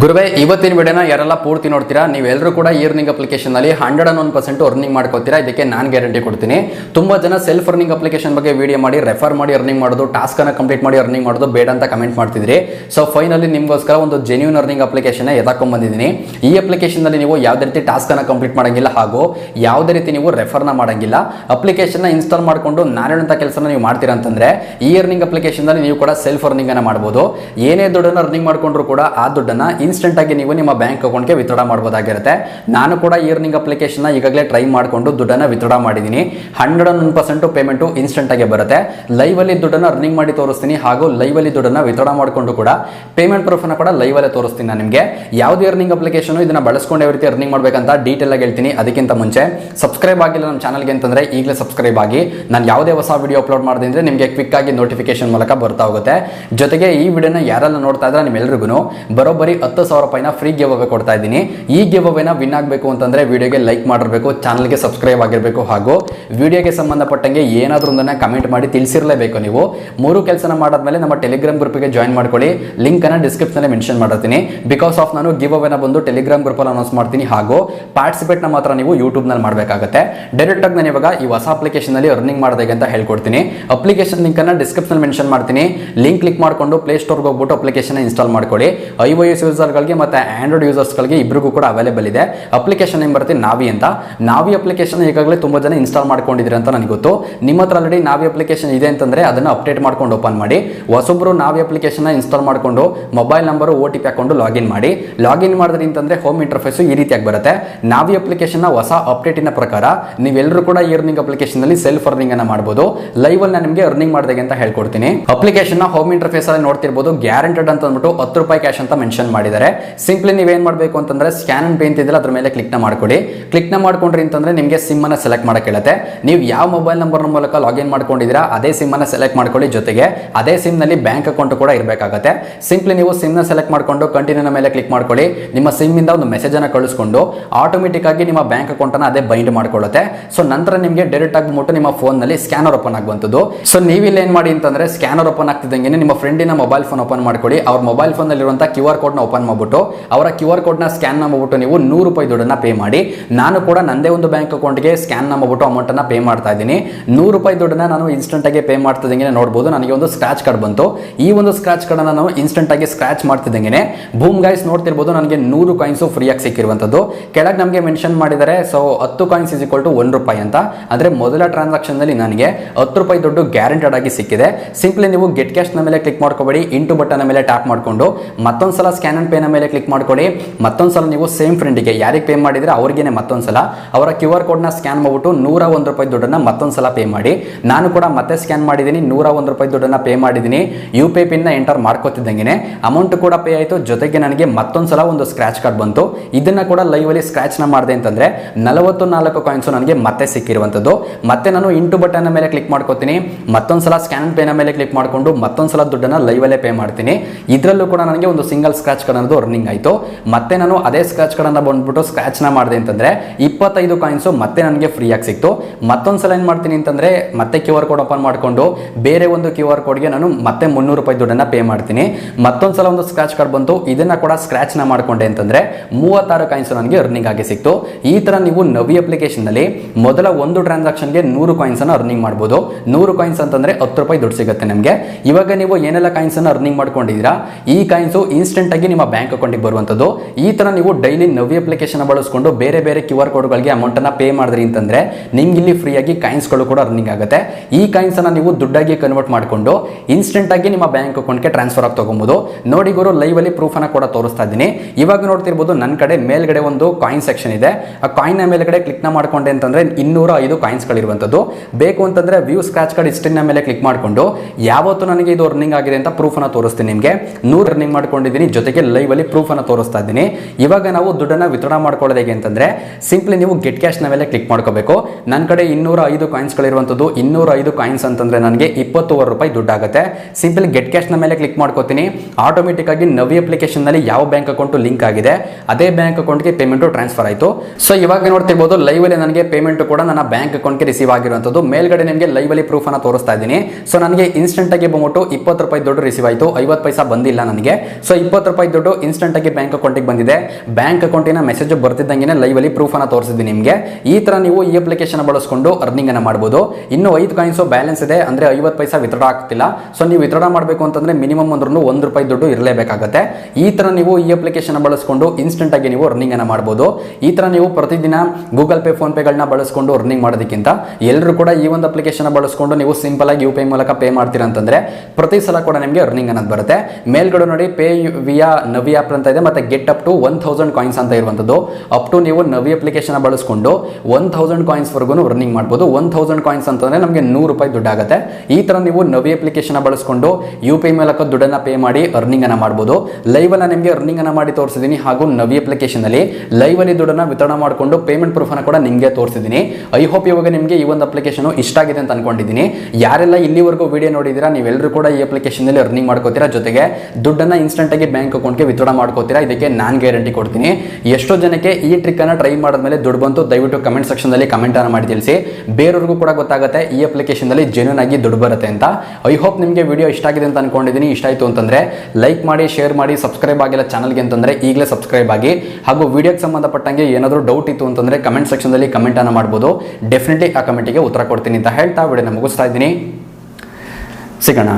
ಗುರುವೆ, ಇವತ್ತಿನ ವಿಡಿಯೋನ ಯಾರೆಲ್ಲ ಪೂರ್ತಿ ನೋಡ್ತೀರಾ ನೀವೆಲ್ಲರೂ ಕೂಡ ಇಯರ್ನಿಂಗ್ ಅಪ್ಲಿಕೇಶನ್ ಅಲ್ಲಿ hundred and one percent earning ಮಾಡ್ಕೋತೀರಾ, ಇದಕ್ಕೆ ನಾನು ಗ್ಯಾರಂಟಿ ಕೊಡ್ತೀನಿ. ತುಂಬಾ ಜನ ಸೆಲ್ಫ್ ಅರ್ನಿಂಗ್ ಅಪ್ಲಿಕೇಶನ್ ಬಗ್ಗೆ ವಿಡಿಯೋ ಮಾಡಿ ರೆಫರ್ ಮಾಡಿ ಅರ್ನಿಂಗ್ ಮಾಡೋದು ಟಾಸ್ಕ್ ಅನ್ನ ಕಂಪ್ಲೀಟ್ ಮಾಡಿ ಅರ್ನಿಂಗ್ ಮಾಡೋದು ಬೇಡ ಅಂತ ಕಮೆಂಟ್ ಮಾಡ್ತಿದ್ರಿ. ಸೊ ಫೈನಲಿ ನಿಮಗೋಸ್ಕರ ಒಂದು ಜೆನ್ಯೂನ್ ಅರ್ನಿಂಗ್ ಅಪ್ಲಿಕೇಶನ್ ಎದಾಕೊಂಡ್ ಬಂದಿದ್ದೀನಿ ಈ ಅಪ್ಲಿಕೇಶನ್ ಅಲ್ಲಿ ನೀವು ಯಾವುದೇ ರೀತಿ ಟಾಸ್ಕ್ ಅನ್ನ ಕಂಪ್ಲೀಟ್ ಮಾಡಂಗಿಲ್ಲ ಹಾಗೂ ಯಾವುದೇ ರೀತಿ ನೀವು ರೆಫರ್ನ ಮಾಡಂಗಿಲ್ಲ ಅಪ್ಲಿಕೇಶನ್ ಇನ್ಸ್ಟಾಲ್ ಮಾಡಿಕೊಂಡು ನಾನು ಹೇಳಂತ ಕೆಲಸನ ನೀವು ಮಾಡ್ತೀರಾ ಅಂತಂದ್ರೆ, ಈ ಅರ್ನಿಂಗ್ ಅಪ್ಲಿಕೇಶನ್ ನೀವು ಕೂಡ ಸೆಲ್ಫ್ ಅರ್ನಿಂಗ್ ಅನ್ನ ಮಾಡಬಹುದು ಏನೇ ದುಡ್ಡನ್ನು ಅರ್ನಿಂಗ್ ಮಾಡಿಕೊಂಡ್ರು ಕೂಡ ಆ ದುಡ್ಡನ್ನ ಇನ್ಸ್ಟೆಂಟ್ ಆಗಿ ನೀವು ನಿಮ್ಮ ಬ್ಯಾಂಕ್ ಅಕೌಂಟ್ಗೆ ವಿತ್ಡ್ರಾ ಮಾಡಬಹುದಾಗಿರುತ್ತೆ ನಾನು ಕೂಡ ಇರ್ನಿಂಗ್ ಅಪ್ಲಿಕೇಶನ್ ಈಗಾಗಲೇ ಟ್ರೈ ಮಾಡಿಕೊಂಡು ದುಡ್ಡನ್ನ ವಿತ್ಡ್ರಾ ಮಾಡಿದ್ದೀನಿ hundred one percent payment instant ಆಗಿ ಬರುತ್ತೆ. ಲೈವ್ ಅಲ್ಲಿ ದುಡ್ಡನ್ನ ಅರ್ನಿಂಗ್ ಮಾಡಿ ತೋರಿಸ್ತೀನಿ ಹಾಗೂ ಲೈವ್ ಅಲ್ಲಿ ದುಡ್ಡನ್ನ ವಿತ್ಡ್ರಾ ಮಾಡಿಕೊಂಡು ಕೂಡ ಪೇಮೆಂಟ್ ಪ್ರೂಫ್ ಅನ್ನ ಕೂಡ ಲೈವ್ ಅಲ್ಲೇ ತೋರಿಸ್ತೀನಿ ನಾನು ನಿಮಗೆ. ಯಾವುದೇ ಅರ್ನಿಂಗ್ ಅಪ್ಲಿಕೇಶನ್ ಇದನ್ನ ಬಳಸ್ಕೊಂಡು ರೀತಿ ಅರ್ನಿಂಗ್ ಮಾಡಬೇಕಂತ ಡೀಟೇಲ್ ಆಗಿ ಹೇಳ್ತೀನಿ. ಅದಕ್ಕಿಂತ ಮುಂಚೆ ಸಬ್ಸ್ಕ್ರೈಬ್ ಆಗಿಲ್ಲ ನಮ್ಮ ಚಾನಲ್ಗೆ ಅಂತಂದ್ರೆ ಈಗಲೇ ಸಬ್ಸ್ಕ್ರೈಬ್ ಆಗಿ. ನಾನು ಯಾವುದೇ ಹೊಸ ವಿಡಿಯೋ ಅಪ್ಲೋಡ್ ಮಾಡಿದೆ ಅಂದ್ರೆ ನಿಮಗೆ ಕ್ವಿಕ್ ಆಗಿ ನೋಟಿಫಿಕೇಶನ್ ಮೂಲಕ ಬರ್ತಾ ಹೋಗುತ್ತೆ. ಜೊತೆಗೆ ಈ ವಿಡಿಯೋನ ಯಾರೆಲ್ಲ ನೋಡ್ತಾ ಇದ್ರೆ ನಿಮ್ಮೆಲ್ರಿಗೂ ಬರೋಬ್ಬರಿ ಹತ್ತು ಸಾವಿರ ರೂಪಾಯಿನ ಫ್ರೀ ಗಿವ್ ಅವೇ ಕೊಡ್ತಾ ಇದ್ದೀನಿ. ಈ ಗಿವ್ ಅವೇನ ವಿನ್ ಆಗಬೇಕು ಅಂತಂದ್ರೆ ವಿಡಿಯೋಗೆ ಲೈಕ್ ಮಾಡಿರಬೇಕು ಚಾನಲ್ಗೆ ಸಬ್ಸ್ಕ್ರೈಬ್ ಆಗಿರಬೇಕು ಹಾಗೂ ವಿಡಿಯೋಗೆ ಸಂಬಂಧಪಟ್ಟಂಗೆ ಏನಾದರೂ ಒಂದನ್ನ ಕಮೆಂಟ್ ಮಾಡಿ ತಿಳಿಸಿರಲೇಬೇಕು ನೀವು. ಮೂರು ಕೆಲಸನ ಮಾಡಾದ್ಮೇಲೆ ನಮ್ಮ ಟೆಲಿಗ್ರಾಮ್ ಗ್ರೂಪಿಗೆ ಜಾಯಿನ್ ಮಾಡ್ಕೊಳ್ಳಿ. ಲಿಂಕ್ ಅನ್ನ ಡಿಸ್ಕ್ರಿಪ್ಷನ್ ಮೆನ್ಷನ್ ಮಾಡಿರ್ತೀನಿ ಬಿಕಾಸ್ ಆಫ್ ನಾನು ಗಿವ್ ಅವೇನ ಬಂದು ಟೆಲಿಗ್ರಾಮ್ ಗ್ರೂಪಲ್ಲಿ ಅನೌನ್ಸ್ ಮಾಡ್ತೀನಿ ಹಾಗೂ ಪಾರ್ಟಿಸಿಪೇಟ್ನ ಮಾತ್ರ ನೀವು ಯೂಟ್ಯೂಬ್ನಲ್ಲಿ ಮಾಡಬೇಕಾಗುತ್ತೆ. ಡೈರೆಕ್ಟ್ ಆಗಿ ನಾನು ಇವಾಗ ಈ ಹೊಸ ಅಪ್ಲಿಕೇಶನ್ ಅಲ್ಲಿ ಅರ್ನಿಂಗ್ ಮಾಡೋದೇ ಅಂತ ಹೇಳ್ಕೊಡ್ತೀನಿ. ಅಪ್ಲಿಕೇಶನ್ ಲಿಂಕ್ ಅನ್ನ ಡಿಸ್ಕ್ರಿಪ್ಷನ್ ಮೆನ್ಷನ್ ಮಾಡ್ತೀನಿ. ಲಿಂಕ್ ಕ್ಲಿಕ್ ಮಾಡ್ಕೊಂಡು ಪ್ಲೇ ಸ್ಟೋರ್ಗೆ ಹೋಗ್ಬಿಟ್ಟು ಅಪ್ಲಿಕೇಶನ್ ಇನ್ಸ್ಟಾಲ್ ಮಾಡ್ಕೊಳ್ಳಿ. ಐ ಎಸ್ ಯೂಸರ್ಗಳಿಗೆ ಮತ್ತೆ ಆಂಡ್ರಾಯ್ಡ್ ಯೂಸರ್ಸ್ಗಳಿಗೆ ಇಬ್ಬರಿಗೂ ಕೂಡ ಅವೈಲೇಬಲ್ ಇದೆ. ಅಪ್ಲಿಕೇಶನ್ ಏನು ಬರುತ್ತೆ? ನಾವಿ ಅಂತ. ನಾವಿ ಅಪ್ಲಿಕೇಶನ್ ಈಗಾಗಲೇ ತುಂಬ ಜನ ಇನ್ಸ್ಟಾಲ್ ಮಾಡ್ಕೊಂಡಿದ್ದೀರಿ ಅಂತ ನನಗೆ ಗೊತ್ತು. ನಿಮ್ಮ ಹತ್ರ ಆಲ್ರೆಡಿ ನಾವಿ ಅಪ್ಲಿಕೇಶನ್ ಇದೆ ಅಂತಂದ್ರೆ ಅದನ್ನು ಅಪ್ಡೇಟ್ ಮಾಡ್ಕೊಂಡು ಓಪನ್ ಮಾಡಿ. ಹೊಸೊಬ್ಬರು ನಾವಿ ಅಪ್ಲಿಕೇಶನ್ ಇನ್ಸ್ಟಾಲ್ ಮಾಡಿಕೊಂಡು mobile number O T P ಹಾಕೊಂಡು ಲಾಗಿನ್ ಮಾಡಿ. ಲಾಗಿನ್ ಮಾಡಿದ್ರಿ ಅಂತಂದ್ರೆ ಹೋಮ್ ಇಂಟರ್ಫೇಸ್ ಈ ರೀತಿಯಾಗಿ ಬರುತ್ತೆ. ನಾವಿ ಅಪ್ಲಿಕೇಶನ್ ಹೊಸ ಅಪ್ಡೇಟಿನ ಪ್ರಕಾರ ನೀವೆಲ್ಲರೂ ಕೂಡ ಈ ಅಪ್ಲಿಕೇಶನ್ ಅಲ್ಲಿ ಸೆಲ್ಫ್ ಅರ್ನಿಂಗ್ ಅನ್ನ ಮಾಡಬಹುದು ಲೈವ್ ನಾನು ನಿಮಗೆ ಅರ್ನಿಂಗ್ ಮಾಡಿದಾಗ ಅಂತ ಹೇಳ್ಕೊಡ್ತೀನಿ. ಅಪ್ಲಿಕೇಶನ್ನ ಹೋಮ್ ಇಂಟರ್ಫೇಸ್ ಅಲ್ಲಿ ನೋಡ್ತಿರ್ಬೋದು. ಗ್ಯಾರಂಟೆಡ್ ಅಂತ ಅಂದ್ಬಿಟ್ಟು ಹತ್ತು ರೂಪಾಯಿ ಕ್ಯಾಶ್ ಅಂತ ಮೆನ್ಷನ್ ಮಾಡಿದ್ದಾರೆ. ಸಿಂಪ್ಲಿ ನೀವೇನು ಮಾಡಬೇಕು ಅಂತಂದ್ರೆ ಸ್ಕ್ಯಾನ್ ಅಂಡ್ ಪೇ ಅಂತಿದ್ರೆ ಅದ್ರ ಮೇಲೆ ಕ್ಲಿಕ್ನ ಮಾಡ್ಕೊಳ್ಳಿ ಕ್ಲಿಕ್ನ ಮಾಡ್ಕೊಂಡ್ರಿ ಅಂತಂದ್ರೆ ನಿಮಗೆ ಸಿಮ್ ಅನ್ನ ಸೆಲೆಕ್ಟ್ ಮಾಡೋಕೆ ಹೇಳುತ್ತೆ. ನೀವು ಯಾವ ಮೊಬೈಲ್ ನಂಬರ್ ಮೂಲಕ ಲಾಗಿನ್ ಮಾಡ್ಕೊಂಡಿದ್ದೀರಾ, ಅದೇ ಸಿಮ್ ಅನ್ನ ಸೆಲೆಕ್ಟ್ ಮಾಡ್ಕೊಳ್ಳಿ ಜೊತೆಗೆ. ಅದೇ ಸಿಮ್ನಲ್ಲಿ ಬ್ಯಾಂಕ್ ಅಕೌಂಟ್ ಕೂಡ ಇರಬೇಕಾಗುತ್ತೆ. ಸಿಂಪ್ಲಿ ನೀವು ಸಿಮ್ನ ಸೆಲೆಕ್ಟ್ ಮಾಡ್ಕೊಂಡು ಕಂಟಿನ್ಯೂನ ಮೇಲೆ ಕ್ಲಿಕ್ ಮಾಡ್ಕೊಳ್ಳಿ. ನಿಮ್ಮ ಸಿಮ್ ಇಂದ ಒಂದು ಮೆಸೇಜನ್ನು ಕಳಿಸ್ಕೊಂಡು ಆಟೋಮೆಟಿಕ್ ಆಗಿ ನಿಮ್ಮ ಬ್ಯಾಂಕ್ ಅಕೌಂಟನ್ನು ಅದೇ ಬೈಂಡ್ ಮಾಡ್ಕೊಳ್ಳುತ್ತೆ. ಸೊ ನಂತರ ನಿಮಗೆ ಡೈರೆಕ್ಟ್ ಆಗಿ ಮುಟ್ಟು ನಿಮ್ಮ ಫೋನ್ನಲ್ಲಿ ಸ್ಕ್ಯಾನರ್ ಓಪನ್ ಆಗುವಂಥದ್ದು ಸೊ ನೀವು ಇಲ್ಲಿ ಏನ್ ಮಾಡಿ ಅಂತಂದ್ರೆ ಸ್ಕ್ಯಾನರ್ ಓಪನ್ ಆಗ್ತಿದ್ದಂಗೆ ನಿಮ್ಮ ಫ್ರೆಂಡಿನ ಮೊಬೈಲ್ ಫೋನ್ ಓಪನ್ ಮಾಡ್ಕೊಳ್ಳಿ. ಅವ್ರ ಮೊಬೈಲ್ ಫೋನಲ್ಲಿರುವಂಥ ಕ್ಯೂ ಆರ್ ಕೋಡ್ನ ನ ಓಪನ್ ಮಾಡ್ಬಿಟ್ಟು ಅವರ ಕ್ಯೂ ಆರ್ ಕೋಡ್ನ ಸ್ಕ್ಯಾನ್ ಮಾಡ್ಬಿಟ್ಟು ನೀವು ನೂರು ರೂಪಾಯಿ ದುಡ್ಡನ್ನು ಪೇ ಮಾಡಿ, ನಾನು ಕೂಡ ನಂದೇ ಒಂದು ಬ್ಯಾಂಕ್ ಅಕೌಂಟ್ಗೆ ಸ್ಕ್ಯಾನ್ ಮಾಡ್ಬಿಟ್ಟು ಅಮೌಂಟನ್ನು ಪೇ ಮಾಡ್ತಾ ಇದ್ದೀನಿ. ನೂರು ರೂಪಾಯಿ ದುಡ್ಡನ್ನ ನಾನು ಇನ್ಸ್ಟೆಂಟ್ ಆಗಿ ಪೇ ಮಾಡ್ತಿದ್ದಂಗೆ ನೋಡ್ಬೋದು, ನನಗೆ ಒಂದು ಸ್ಕ್ರಾಚ್ ಕಾರ್ಡ್ ಬಂತು. ಈ ಒಂದು ಸ್ಕ್ರಾಚ್ ಕಾರ್ಡ್ ನಾನು ಇನ್ಸ್ಟೆಂಟ್ ಆಗಿ ಸ್ಕ್ರಾಚ್ ಮಾಡ್ತಿದ್ದಂಗೆ ಬೂಮ್ ಗೈಸ್ ನೋಡ್ತಿರ್ಬೋದು ನನಗೆ ನೂರು ಕಾಯಿನ್ಸು ಫ್ರೀಯಾಗಿ ಸಿಕ್ಕಿರುವಂಥದ್ದು. ಕೆಳಗೆ ನಮಗೆ ಮೆನ್ಷನ್ ಮಾಡಿದರೆ ಸೊ ಹತ್ತು coins is equal to one ರೂಪಾಯಿ ಅಂತ. ಅಂದ್ರೆ ಮೊದಲ ಟ್ರಾನ್ಸಾಕ್ಷನ್ನಲ್ಲಿ ನನಗೆ ಹತ್ತು ರೂಪಾಯಿ ದುಡ್ಡು ಗ್ಯಾರಂಟೆಡ್ ಆಗಿ ಸಿಕ್ಕಿದೆ. ಸಿಂಪ್ಲಿ ನೀವು ಗೆಟ್ ಕ್ಯಾಶ್ನ ಮೇಲೆ ಕ್ಲಿಕ್ ಮಾಡ್ಕೋಬೇಡಿ ಇಂಟು ಬಟನ್ ಮೇಲೆ ಟ್ಯಾಪ್ ಮಾಡ್ಕೊಂಡು ಮತ್ತೊಂದ್ಸಲ ಸ್ಕ್ಯಾನ್ ಅಂಡ್ ಪೇ ನ ಮೇಲೆ ಕ್ಲಿಕ್ ಮಾಡ್ಕೊಳ್ಳಿ. ಮತ್ತೊಂದ್ಸಲ ನೀವು ಸೇಮ್ ಫ್ರೆಂಡಿಗೆ ಯಾರಿಗೆ ಪೇ ಮಾಡಿದ್ರೆ ಅವ್ರಿಗೇನೆ ಮತ್ತೊಂದ್ಸಲ. ಅವರ ಕ್ಯೂ ಆರ್ ಕೋಡ್ನ ಸ್ಕ್ಯಾನ್ ಮಾಡ್ಬಿಟ್ಟು ನೂರ ಒಂದು ರೂಪಾಯಿ ದುಡ್ಡನ್ನ ಮತ್ತೊಂದ್ಸಲ ಪೇ ಮಾಡಿ. ನಾನು ಕೂಡ ಮತ್ತೆ ಸ್ಕ್ಯಾನ್ ಮಾಡಿದ್ದೀನಿ, ನೂರ ಒಂದು ರೂಪಾಯಿ ದುಡ್ಡನ್ನ ಪೇ ಮಾಡಿದ್ದೀನಿ. ಯು ಪಿ ಪಿನ್ನ ಎಂಟರ್ ಮಾಡ್ಕೋತಿದ್ದಂಗೆ ಅಮೌಂಟ್ ಕೂಡ ಪೇ ಆಯಿತು. ಜೊತೆಗೆ ನನಗೆ ಮತ್ತೊಂದ್ಸಲ ಒಂದು ಸ್ಕ್ರಾಚ್ ಕಾರ್ಡ್ ಬಂತು. ಇದನ್ನ ಕೂಡ ಲೈವ್ ಅಲ್ಲಿ ಸ್ಕ್ರಾಚ್ನ ಮಾಡಿದೆ ಅಂತಂದ್ರೆ ನಲವತ್ತು ನಾಲ್ಕು ಕಾಯಿನ್ಸ್ ನನಗೆ ಮತ್ತೆ ಸಿಕ್ಕಿರುವಂಥದ್ದು ಮತ್ತೆ ನಾನು ಇಂಟು ಬಟನ್ ಮೇಲೆ ಕ್ಲಿಕ್ ಮಾಡ್ಕೋತೀನಿ. ಮತ್ತೊಂದ್ಸಲ ಸ್ಕ್ಯಾನ್ ಪೇನ ಮೇಲೆ ಕ್ಲಿಕ್ ಮಾಡಿಕೊಂಡು ಮತ್ತೊಂದ್ಸಲ ದುಡ್ಡನ್ನ ಲೈವ್ ಅಲ್ಲೇ ಪೇ ಮಾಡ್ತೀನಿ. ಇದರಲ್ಲೂ ಕೂಡ ನನಗೆ ಒಂದು ಸಿಂಗಲ್ ಸ್ಕ್ರಾಚ್ ಕಾರ್ಡ್ ಅನ್ನೋದು ಅರ್ನಿಂಗ್ ಆಯಿತು. ಮತ್ತೆ ನಾನು ಅದೇ ಸ್ಕ್ರಾಚ್ ಕಾರ್ಡ್ ಅನ್ನ ಬಂದ್ಬಿಟ್ಟು ಸ್ಕ್ರಾಚ್ನ ಮಾಡಿದೆ ಅಂತಂದ್ರೆ ಇಪ್ಪತ್ತೈದು ಕಾಯಿನ್ಸು ಮತ್ತೆ ನನಗೆ ಫ್ರೀಯಾಗಿ ಸಿಕ್ತು. ಮತ್ತೊಂದು ಸಲ ಏನು ಮಾಡ್ತೀನಿ ಅಂತಂದ್ರೆ ಮತ್ತೆ ಕ್ಯೂ ಆರ್ ಕೋಡ್ ಓಪನ್ ಮಾಡ್ಕೊಂಡು ಬೇರೆ ಒಂದು ಕ್ಯೂ ಆರ್ ಕೋಡ್ಗೆ ನಾನು ಮತ್ತೆ ಮುನ್ನೂರು ರೂಪಾಯಿ ದುಡ್ಡನ್ನ ಪೇ ಮಾಡ್ತೀನಿ. ಮತ್ತೊಂದ್ಸಲ ಒಂದು ಸ್ಕ್ರಾಚ್ ಕಾರ್ಡ್ ಬಂತು. ಇದನ್ನ ಕೂಡ ಸ್ಕ್ರಾಚ್ ಮಾಡಿಕೊಂಡೆ ಅಂತಂದ್ರೆ ಮೂವತ್ತಾರು ಕಾಯಿನ್ಸು ನನಗೆ ಅರ್ನಿಂಗ್ ಆಗಿ ಸಿಕ್ತು. ಈ ತರ ನೀವು ನವಿ ಅಪ್ಲಿಕೇಶನ್ನಲ್ಲಿ ಮೊದಲ ಒಂದು ಟ್ರಾನ್ಸಾಕ್ಷನ್ಗೆ ನೂರು ಕಾಯಿನ್ಸನ್ನು ಅರ್ನಿಂಗ್ ಮಾಡ್ಬೋದು. ನೂರು ಕಾಯಿನ್ಸ್ ಅಂತಂದ್ರೆ ಹತ್ತು ರೂಪಾಯಿ ದುಡ್ಡು ಸಿಗುತ್ತೆ ನಿಮಗೆ. ಇವಾಗ ನೀವು ಏನೆಲ್ಲ ಕಾಯಿನ್ಸನ್ನು ಅರ್ನಿಂಗ್ ಮಾಡ್ಕೊಂಡಿದ್ದೀರಾ? ಈ ಕಾಯಿನ್ಸು ಇನ್ಸ್ಟೆಂಟಾಗಿ ನಿಮ್ಮ ಬ್ಯಾಂಕ್ ಅಕೌಂಟಿಗೆ ಬರುವಂಥದ್ದು ಈ ತರ ನೀವು ಡೈಲಿ ನವಿ ಅಪ್ಲಿಕೇಶನ್ ಬಳಸ್ಕೊಂಡು ಬೇರೆ ಬೇರೆ ಕ್ಯೂ ಆರ್ ಕೋಡ್ಗಳಿಗೆ ಅಮೌಂಟನ್ನು ಪೇ ಮಾಡಿದ್ರಿ ಅಂತಂದರೆ, ನಿಮ್ಗೆ ಇಲ್ಲಿ ಫ್ರೀಯಾಗಿ ಕಾಯಿನ್ಸ್ಗಳು ಕೂಡ ಅರ್ನಿಂಗ್ ಆಗುತ್ತೆ. ಈ ಕಾಯಿನ್ಸನ್ನು ನೀವು ದುಡ್ಡಾಗಿ ಕನ್ವರ್ಟ್ ಮಾಡಿಕೊಂಡು ಇನ್ಸ್ಟೆಂಟಾಗಿ ನಿಮ್ಮ ಬ್ಯಾಂಕ್ ಅಕೌಂಟ್ಗೆ ಟ್ರಾನ್ಸ್ಫರ್ ಆಗಿ ತೊಗೊಬೋದು. ನೋಡಿ ಗುರು ಲೈವ್ ಅಲ್ಲಿ ಪ್ರೂಫ್ ಅನ್ನ ಕೂಡ ತೋರಿಸ್ತಾ ಇದ್ದೀನಿ. ಇವಾಗ ನೋಡ್ತಿರ್ಬೋದು ನನ್ನ ಕಡೆ ಮೇಲ್ಗಡೆ ಒಂದು ಕಾಯಿನ್ ಸೆಕ್ಷನ್ ಇದೆ. ಆ ಕಾಯಿನ್ ಮೇಲ್ಗಡೆ ಕ್ಲಿಕ್ನ ಮಾಡ್ಕೊಂಡೆ ಅಂತಂದ್ರೆ ಇನ್ನೂರ ಐದು ಕಾಯಿನ್ಸ್ಗಳಿರುವಂಥದ್ದು ಬೇಕು ಅಂತಂದರೆ ವ್ಯೂ ಸ್ಕ್ರಾಚ್ ಕಾರ್ಡ್ ಇಷ್ಟಿನ ಮೇಲೆ ಕ್ಲಿಕ್ ಮಾಡ್ಕೊಂಡು, ಯಾವತ್ತು ನನಗೆ ಇದು ಅರ್ನಿಂಗ್ ಆಗಿದೆ ಅಂತ ಪ್ರೂಫ್ ಅನ್ನ ತೋರಿಸ್ತೀನಿ ನಿಮಗೆ. ನೂರು ರನ್ನಿಂಗ್ ಮಾಡ್ಕೊಂಡಿದ್ದೀನಿ. ಜೊತೆಗೆ ಲೈವ್ ಅಲ್ಲಿ ಪ್ರೂಫ್ ಅನ್ನ ತೋರಿಸ್ತಾ ಇದ್ದೀನಿ. ಇವಾಗ ನಾವು ದುಡ್ಡನ್ನ ವಿತರಣಾ ಮಾಡ್ಕೊಳ್ಳೋದು ಹೇಗೆ ಅಂತಂದ್ರೆ ಸಿಂಪ್ಲಿ ನೀವು ಗೆಟ್ ಕ್ಯಾಶ್ನ ಮೇಲೆ ಕ್ಲಿಕ್ ಮಾಡ್ಕೋಬೇಕು. ನನ್ನ ಕಡೆ ಇನ್ನೂರ ಐದು ಕಾಯಿನ್ಸ್ ಗಳಿರುವಂತದ್ದು ಇನ್ನೂರ ಐದು ಕಾಯಿನ್ಸ್ ಅಂತಂದ್ರೆ ನನಗೆ ಇಪ್ಪತ್ತೂವರೆ ರೂಪಾಯಿ ದುಡ್ಡಾಗುತ್ತೆ. ಸಿಂಪಲ್ ಗೆಟ್ ಕ್ಯಾಶ್ನ ಮೇಲೆ ಕ್ಲಿಕ್ ಮಾಡ್ಕೋತೀನಿ. ಆಟೋಮೆಟಿಕ್ ಆಗಿ ನವಿ ಅಪ್ಲಿಕೇಶನ್ನಲ್ಲಿ ಯಾವ ಬ್ಯಾಂಕ್ ಅಕೌಂಟ್ ಲಿಂಕ್ ಆಗಿದೆ, ಅದೇ ಬ್ಯಾಂಕ್ ಅಕೌಂಟ್ಗೆ ಪೇಮೆಂಟ್ ಟ್ರಾನ್ಸ್ಫರ್ ಆಯಿತು. ಸೊ ಇವಾಗ ನೋಡ್ತಿರ್ಬೋದು ಲೈವ್ ಅಲ್ಲಿ ನನಗೆ ಪೇಮೆಂಟ್ ಕೂಡ ನನ್ನ ಬ್ಯಾಂಕ್ ಅಕೌಂಟ್ಗೆ ರಿಸೀವ್ ಆಗಿರುವಂತದ್ದು. ಮೇಲ್ಗಡೆ ನಿಮಗೆ ಪ್ರೂಫ್ ಅನ್ನ ತೋರಿಸ್ತಾ ಇದ್ದೀನಿ. ಸೊ ನನಗೆ ಇನ್ಸ್ಟೆಂಟ್ ಆಗಿ ಬಂದ್ಬಿಟ್ಟು ಇಪ್ಪತ್ತು ರೂಪಾಯಿ ದುಡ್ಡು ರಿಸೀವ್ ಆಯಿತು. ಐವತ್ತು ಪೈಸಾ ಬಂದಿಲ್ಲ ನನಗೆ. ಸೊ ಇಪ್ಪತ್ತು ರೂಪಾಯಿ ದುಡ್ಡು ಇನ್ಸ್ಟೆಂಟ್ ಆಗಿ ಬ್ಯಾಂಕ್ ಅಕೌಂಟಿಗೆ ಬಂದಿದೆ. ಬ್ಯಾಂಕ್ ಅಕೌಂಟಿನ ಮೆಸೇಜ್ ಬರ್ತಿದ್ದಂಗೆ ಲೈವ್ ಅಲ್ಲಿ ಪ್ರೂಫ್ ಅನ್ನ ತೋರಿಸಿದ್ದೀನಿ ನಿಮಗೆ. ಈ ತರ ನೀವು ಈ ಅಪ್ಲಿಕೇಶನ್ ಬಳಸ್ಕೊಂಡು ಅರ್ನಿಂಗ್ ಅನ್ನ ಮಾಡಬಹುದು ಇನ್ನು ಐದು ಕಾಯಿನ್ಸ್ ಬ್ಯಾಲೆನ್ಸ್ ಇದೆ, ಅಂದ್ರೆ ಐವತ್ತು ಪೈಸಾ ವಿತ್ಡ್ರಾ ಆಗ್ತಿಲ್ಲ. ಸೊ ನೀವು ವಿತ್ಡ್ರಾ ಮಾಡಬೇಕು ಅಂತಂದ್ರೆ ಮಿನಿಮಮ್ ಅಂದ್ರೂ ಒಂದು ರೂಪಾಯಿ ದುಡ್ಡು ಇರಲೇಬೇಕಾಗುತ್ತೆ. ಈ ತರ ನೀವು ಈ ಅಪ್ಲಿಕೇಶನ್ ಬಳಸ್ಕೊಂಡು ಇನ್ಸ್ಟೆಂಟ್ ಆಗಿ ನೀವು ಅರ್ನಿಂಗ್ ಅನ್ನ ಮಾಡಬಹುದು ಈ ತರ ನೀವು ಪ್ರತಿದಿನ ಗೂಗಲ್ ಪೇ ಫೋನ್ ಪೇಗಳನ್ನ ಬಳಸ್ಕೊಂಡು ಅರ್ನಿಂಗ್ ಮಾಡೋದಕ್ಕಿಂತ ಎಲ್ಲರೂ ಕೂಡ ಈ ಒಂದು ಅಪ್ಲಿಕೇಶನ್ ಬಳಸ್ಕೊಂಡು ನೀವು ಸಿಂಪಲ್ ಆಗಿ ಯು ಪಿ ಮೂಲಕ ಪೇ ಮಾಡ್ತೀರಾ ಅಂತಂದ್ರೆ ಪ್ರತಿ ಸಲ ಕೂಡ ನಿಮಗೆ ಅರ್ನಿಂಗ್ ಅನ್ನೋದು ಬರುತ್ತೆ. ಮೇಲ್ಗಡೆ ನೋಡಿ ಪೇ ವಿಯಾ ನವಿ ಆ್ಯಪ್ ಅಂತ ಇದೆ, ಮತ್ತೆ get up to one thousand coins ಅಂತ ಇರುವಂಥದ್ದು. ಅಪ್ ಟು ನೀವು ನವಿ ಅಪ್ಲಿಕೇಶನ್ ಬಳಸ್ಕೊಂಡು ಒನ್ ಥೌಸಂಡ್ ಕಾಯಿನ್ಸ್ ವರೆಗೂ ಅರ್ನಿಂಗ್ ಮಾಡ್ಬೋದು. ಒನ್ ಥೌಸಂಡ್ ಕಾಯಿನ್ಸ್ ಅಂತಂದ್ರೆ ನಮಗೆ ನೂರು ರೂಪಾಯಿ ದುಡ್ಡಾಗುತ್ತೆ. ಈ ತರ ನೀವು ನವಿ ಅಪ್ಲಿಕೇಶನ್ ಬಳಸ್ಕೊಂಡು ಯು ಪಿ ಐ ಮೂಲಕ ದುಡ್ಡನ್ನ ಪೇ ಮಾಡಿ ಅರ್ನಿಂಗ್ ಅನ್ನ ಮಾಡ್ಬೋದು. ಲೈವ್ ಅನ್ನ ನಿಮಗೆ ಅರ್ನಿಂಗ್ ಅನ್ನ ಮಾಡಿ ತೋರಿಸಿದ್ದೀನಿ ಹಾಗೂ ನವಿ ಅಪ್ಲಿಕೇಶನ್ ಅಲ್ಲಿ ಲೈವ್ ಅಲ್ಲಿ ದುಡ್ಡನ್ನ ವಿತರಣೆ ಮಾಡಿಕೊಂಡು ಪೇಮೆಂಟ್ ಪ್ರೂಫ್ ಅನ್ನ ಕೂಡ ನಿಮಗೆ ತೋರಿಸಿದ್ದೀನಿ ಐ ಹೋಪ್ ಇವಾಗ ನಿಮಗೆ ಈ ಒಂದು ಅಪ್ಲಿಕೇಶನ್ ಇಷ್ಟ ಆಗಿದೆ ಅಂತ ಅನ್ಕೊಂಡಿದ್ದೀನಿ ಯಾರೆಲ್ಲ ಇಲ್ಲಿವರೆಗೂ ವಿಡಿಯೋ ನೋಡಿದ್ದೀರಾ ನೀವೆಲ್ಲರೂ ಕೂಡ ಈ ಅಪ್ಲಿಕೇಶನ್ ಅಲ್ಲಿ ಅರ್ನಿಂಗ್ ಮಾಡ್ಕೋತೀರಾ? ಜೊತೆಗೆ ದುಡ್ಡನ್ನ ಇನ್ಸ್ಟೆಂಟ್ ಆಗಿ ಬ್ಯಾಂಕ್ ಅಕೌಂಟ್ಗೆ ವಿತರಣೆ ಮಾಡ್ಕೋತೀರಾ? ಇದಕ್ಕೆ ನಾನು ಗ್ಯಾರಂಟಿ ಕೊಡ್ತೀನಿ. ಎಷ್ಟೋ ಜನಕ್ಕೆ ಈ ಟ್ರಿಕ್ ಅನ್ನು ಟ್ರೈ ಮಾಡಿದ್ಮೇಲೆ ದುಡ್ಡು ಬಂತು, ದಯವಿಟ್ಟು ಕಮೆಂಟ್ ಸೆಕ್ಷನ್ ಅಲ್ಲಿ ಕಮೆಂಟ್ ಅನ್ನ ಮಾಡಿ ತಿಳಿಸಿ. ಬೇರೆಯವ್ರಿಗೂ ಕೂಡ ಗೊತ್ತಾಗುತ್ತೆ, ಈ ಅಪ್ಲಿಕೇಶನ್ ಅಲ್ಲಿ ಜೆನ್ಯೂನ್ ಆಗಿ ದುಡ್ಡು ಬರುತ್ತೆ ಅಂತ. ಐ ಹೋಪ್ ನಿಮಗೆ ವಿಡಿಯೋ ಇಷ್ಟ ಆಗಿದೆ ಅಂತ ಅನ್ಕೊಂಡಿದ್ದೀನಿ ಇಷ್ಟ ಆಯಿತು ಅಂತಂದ್ರೆ ಲೈಕ್ ಮಾಡಿ ಶೇರ್ ಮಾಡಿ ಸಬ್ಸ್ಕ್ರೈಬ್ ಆಗಿಲ್ಲ ಚಾನಲ್ಗೆ ಅಂತಂದ್ರೆ ಈಗಲೇ ಸಬ್ಸ್ಕ್ರೈಬ್ ಆಗಿ. ಹಾಗೂ ವಿಡಿಯೋಗೆ ಸಂಬಂಧಪಟ್ಟಂಗೆ ಏನಾದರೂ ಡೌಟ್ ಇತ್ತು ಅಂತಂದ್ರೆ ಕಮೆಂಟ್ ಸೆಕ್ಷನ್ದಲ್ಲಿ ಕಮೆಂಟ್ ಅನ್ನು ಮಾಡ್ಬೋದು. ಡೆಫಿನೆಟ್ಲಿ ಆ ಕಮೆಂಟಿಗೆ ಉತ್ತರ ಕೊಡ್ತೀನಿ ಅಂತ ಹೇಳ್ತಾ ವಿಡಿಯೋನ ಮುಗಿಸ್ತಾ ಇದ್ದೀನಿ. ಸಿಗೋಣ.